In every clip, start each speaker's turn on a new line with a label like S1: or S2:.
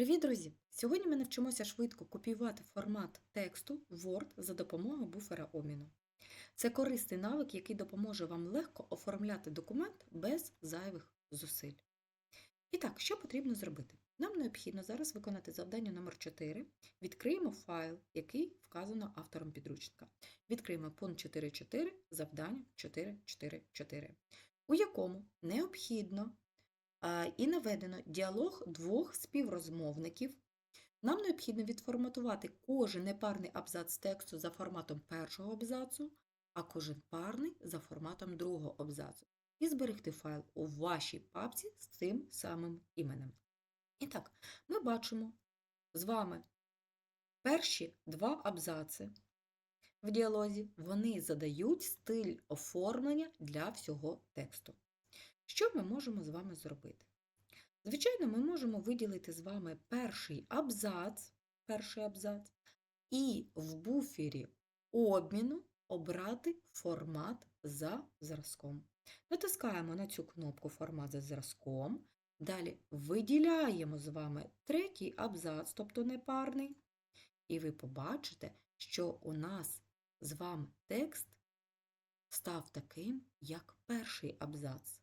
S1: Привіт, друзі! Сьогодні ми навчимося швидко копіювати формат тексту Word за допомогою буфера обміну. Це корисний навик, який допоможе вам легко оформляти документ без зайвих зусиль. І так, що потрібно зробити? Нам необхідно зараз виконати завдання номер 4. Відкриємо файл, який вказано автором підручника. Відкриємо пункт 4.4, завдання 4.4.4, у якому необхідно і наведено діалог двох співрозмовників. Нам необхідно відформатувати кожен непарний абзац тексту за форматом першого абзацу, а кожен парний за форматом другого абзацу. І зберегти файл у вашій папці з цим самим іменем. І так, ми бачимо з вами перші два абзаци в діалозі, вони задають стиль оформлення для всього тексту. Що ми можемо з вами зробити? Звичайно, ми можемо виділити з вами перший абзац, перший абзац, і в буфері обміну обрати формат за зразком. Натискаємо на цю кнопку Формат за зразком. Далі виділяємо з вами третій абзац, тобто непарний, і ви побачите, що у нас з вами текст став таким, як перший абзац.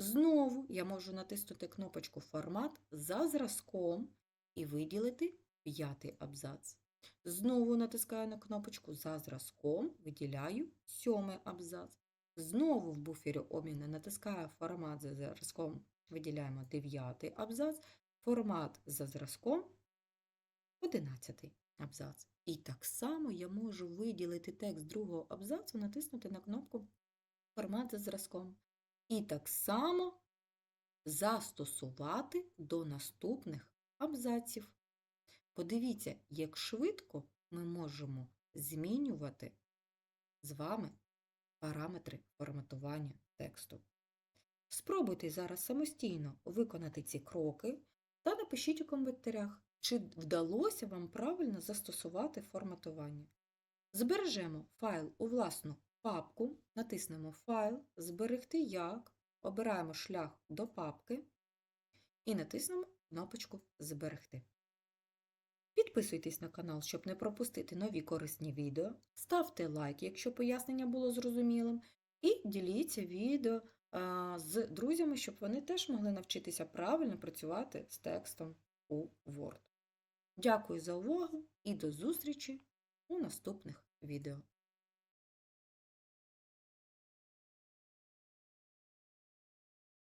S1: Знову я можу натиснути кнопочку Формат за зразком і виділити п'ятий абзац. Знову натискаю на кнопочку за зразком, виділяю сьомий абзац. Знову в буфері обміну натискаю формат за зразком, виділяємо дев'ятий абзац, формат за зразком, одинадцятий абзац. І так само я можу виділити текст другого абзацу, натиснути на кнопку Формат за зразком. І так само застосувати до наступних абзаців. Подивіться, як швидко ми можемо змінювати з вами параметри форматування тексту. Спробуйте зараз самостійно виконати ці кроки та напишіть у коментарях, чи вдалося вам правильно застосувати форматування. Збережемо файл у власну папку, натиснемо Файл, Зберегти як, обираємо шлях до папки і натиснемо кнопочку Зберегти. Підписуйтесь на канал, щоб не пропустити нові корисні відео, ставте лайк, якщо пояснення було зрозумілим, і діліться відео з друзями, щоб вони теж могли навчитися правильно працювати з текстом у Word. Дякую за увагу і до зустрічі у наступних відео.